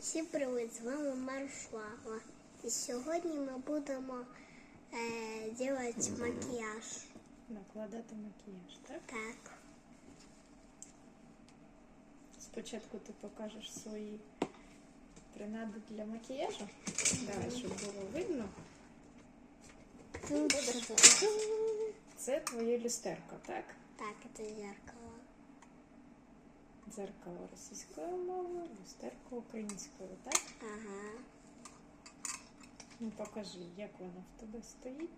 Всім привіт, з вами Маршлава. І сьогодні ми будемо е, робити макіяж. Накладати макіяж, так? Так. Спочатку ти покажеш свої принади для макіяжу. Давай, щоб було видно. Тут Це твоє люстерко, так? так, це зеркало. Дзеркало російською мовою, люстерко українською, так? Ага. Ну покажи, як воно в тебе стоїть.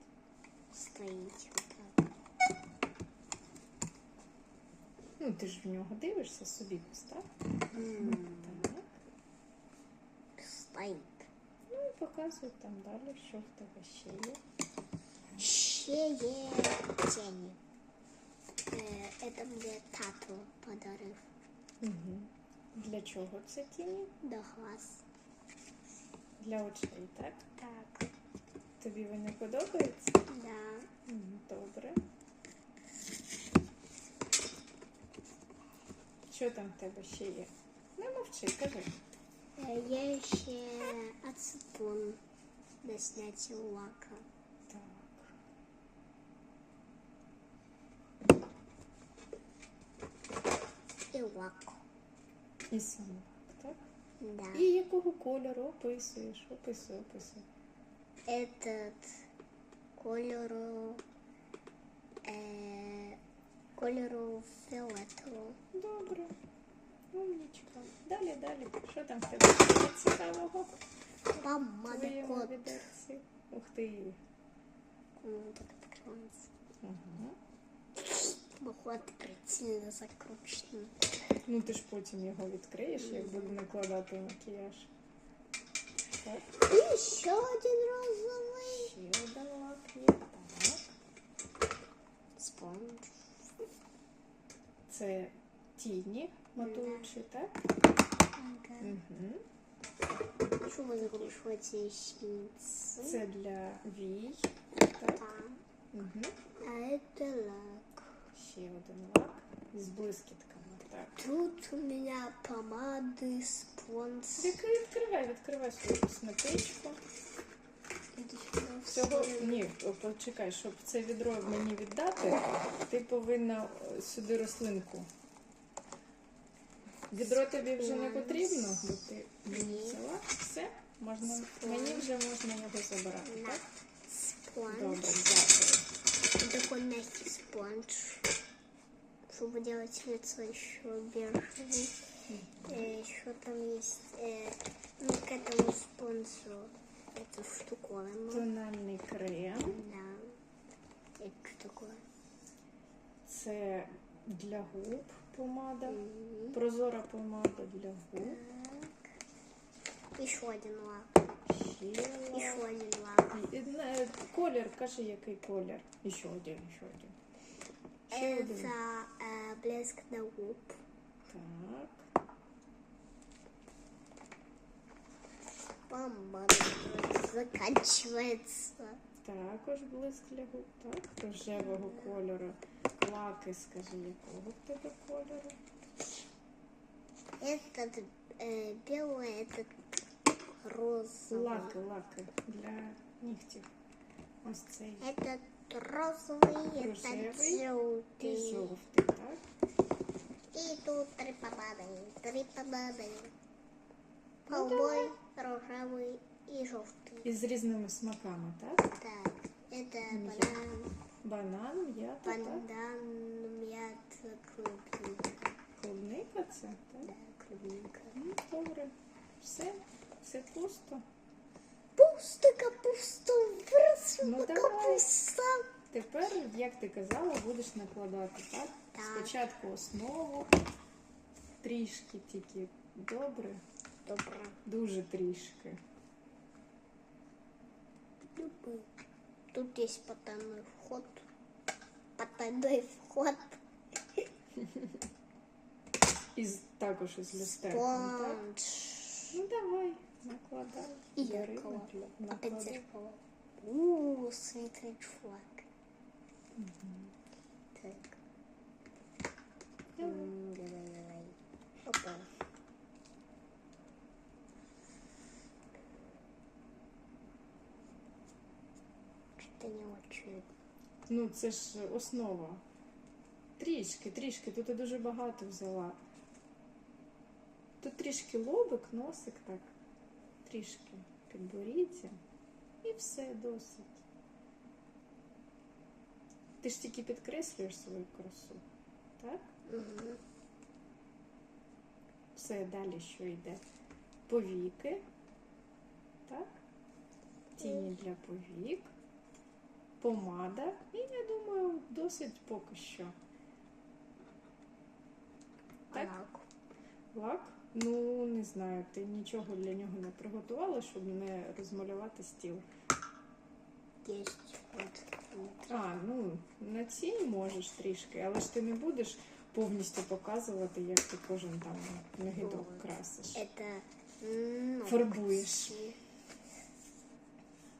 Стоїть отак. Ну, ти ж в нього дивишся собі постав. М, Так. Стоїть. Ну і показуй там далі, що в тебе ще є. Ще є тіні. Е, Це мені тато подарив Угу. Для чого це тіні? до глаз. Для очей, так? Так. Тобі вони подобаються? Да. Добре. Що там в тебе ще є? Не мовчи, кажи. Е, Є ще ацетон для зняття лака. Так. І лак. І сам так? Да. І якого кольору описуєш? Описуй, описуй. Этот кольору е, кольору фіолетового. Добре. Умнічка. Далі, далі. Що там в тебе цікавого? Помада кот. Ух ти. Ну, так відкривається. Ага. Бахват сильно закручений. Ну ти ж потім його відкриєш, як буде накладати макіяж. Так. І ще один розовий. Ще один лак є. Так. Спонж. Це тіні матуючі, так? Ага. Угу. Що ви закручуєте сіниці? Це для вій. Так. Так. Угу. А це лак. Ще один лак з блискітками. Так. Тут у меня помады, спонс. Відкривай, відкривай, відкривай свою косметичку. Иди ні, почекай, щоб це відро мені віддати, ти повинна е, сюди рослинку. Відро тобі вже не потрібно, бо ти мені взяла. Все, можна, мені вже можна його забирати, так? Спонж. Добре, дякую. Вот такой мягкий спонж Чтобы делать лицо еще бежевым. Э, еще там есть э, ну, к этому спонжу эту штуковину. Тональний крем. Да. Это что такое? Це для губ помада. М. Прозора помада для губ. Так. Еще один лак. Ще Еще лак. один лак. І, е, Колір, кажи, який колір. І ще один, ще один. Ще один. Это э, блеск на губ. Так. Помада заканчивается. Також блиск для губ, так? Рожевого кольору. Лаки, скажи, якого в тебе кольору? Этот э, белый, этот розовый. Лаки, лаки для нігтів. Ось цей Этот розовый, этот Рожевий і желтый. жовтий, так? И тут три помады. Три помады. Ну, Голубой, розовый и желтый. І з різними смаками, так? Так, это М'ята. банан, Банан, м'ята, так? банан, мята, клубника. Клубника це, так? Да, клубника. Ну, добре. Все, все пусто. Пусто капусту, выросла Ну, давай. капуста. Тепер, як ти казала, будеш накладати, так? Так. Спочатку основу, трішки тільки добре, Добре. дуже трішки. Тут есть потайной вход. Потайной вход. І також із люстерком, так? Ну давай, накладай. И Бери, зеркало. Опять зеркало. Ууу, светлый флаг. Так. Давай, давай. Опа. Что-то не очень. Ну, це ж основа. Трішки, трішки, тут я дуже багато взяла. Тут трішки лобик, носик так, трішки підборіться і все досить. Ти ж тільки підкреслюєш свою красу, так? Угу. Все далі, що йде? Повіки. Так? Тіні для повік. Помада. І я думаю, досить поки що. Так? Лак. Лак? Ну, не знаю, ти нічого для нього не приготувала, щоб не розмалювати стіл. А, ну, на цій можеш трішки, але ж ти не будеш повністю показувати, як ти кожен там нагідок красиш. Это ногти. Фарбуєш.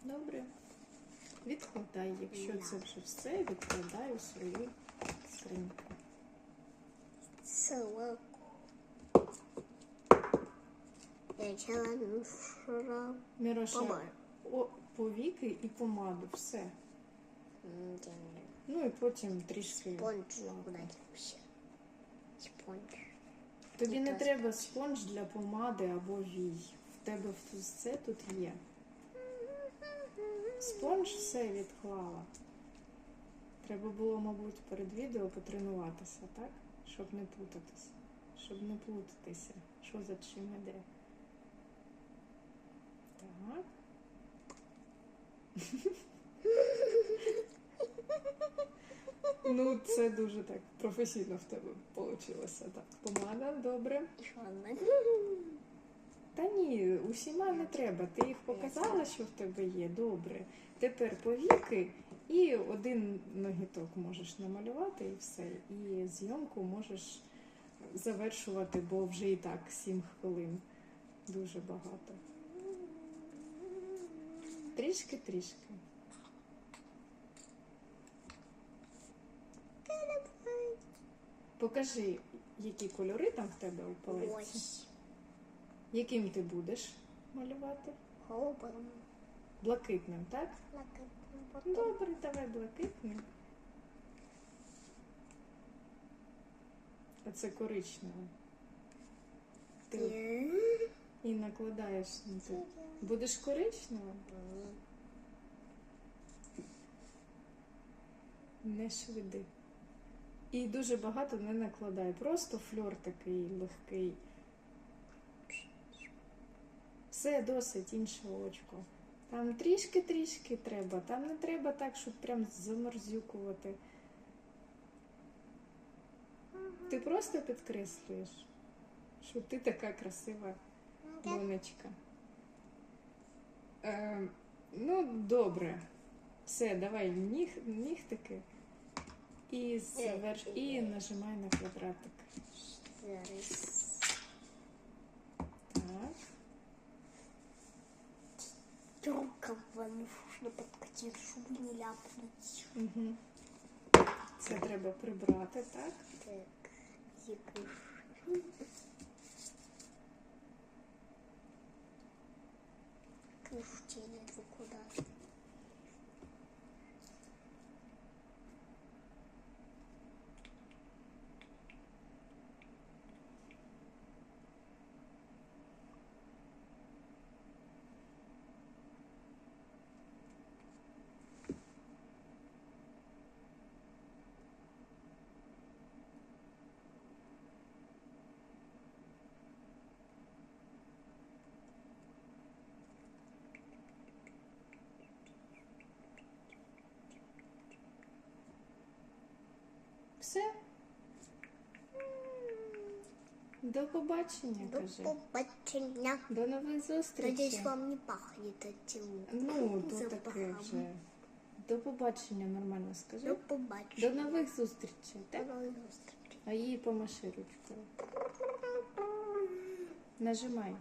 Добре. Відкладай, якщо це вже все, відкладай у свою скриньку. Сначала Міроша, о, повіки і помаду, все. Ну і потім трішки. Спонж куда? Спонж. Тобі не треба спонж для помади або вій. В тебе все тут є. Спонж все відклала. Треба було, мабуть, перед відео потренуватися, так? Щоб не плутатися. Щоб не плутатися, що за чим іде. Так. Ну, це дуже так професійно в тебе вийшло. Так, помада, добре. Одна. Та ні, усіма не треба. Ти їх показала, що в тебе є. Добре. Тепер повіки і один ногіток можеш намалювати і все. І зйомку можеш завершувати, бо вже і так 7 хвилин. Дуже багато. Трішки-трішки. Покажи, які кольори там в тебе у палеці. Ось. Яким ти будеш малювати? Голубым. Блакитним, так? Лаком. Потом. Добре, давай блакитним. А це коричневе. Ти і накладаєш на те. Будеш коричневим? Не швиди. І дуже багато не накладай. Просто фльор такий легкий. Все досить інше очко. Там трішки-трішки треба. Там не треба так, щоб прям заморзюкувати. Ти просто підкреслюєш, що ти така красива донечка. Е, ну, добре. Все, давай ніг, нігтики. І заверш, і нажимай на квадратик. Зараз. Так. Нужно подкатить, чтобы не ляпнуть. Угу. Це треба прибрати, так? Так, якусь. Книжки не куда. Все. До побачення, До кажи. побачення. До нових Надеюсь, зустрічей. вам не пахнет этим Ну, то таке запахом. вже. До побачення, нормально До скажи. До побачення. нових зустрічей, До так? нових зустрічей. А її помаши ручкою. Нажимай.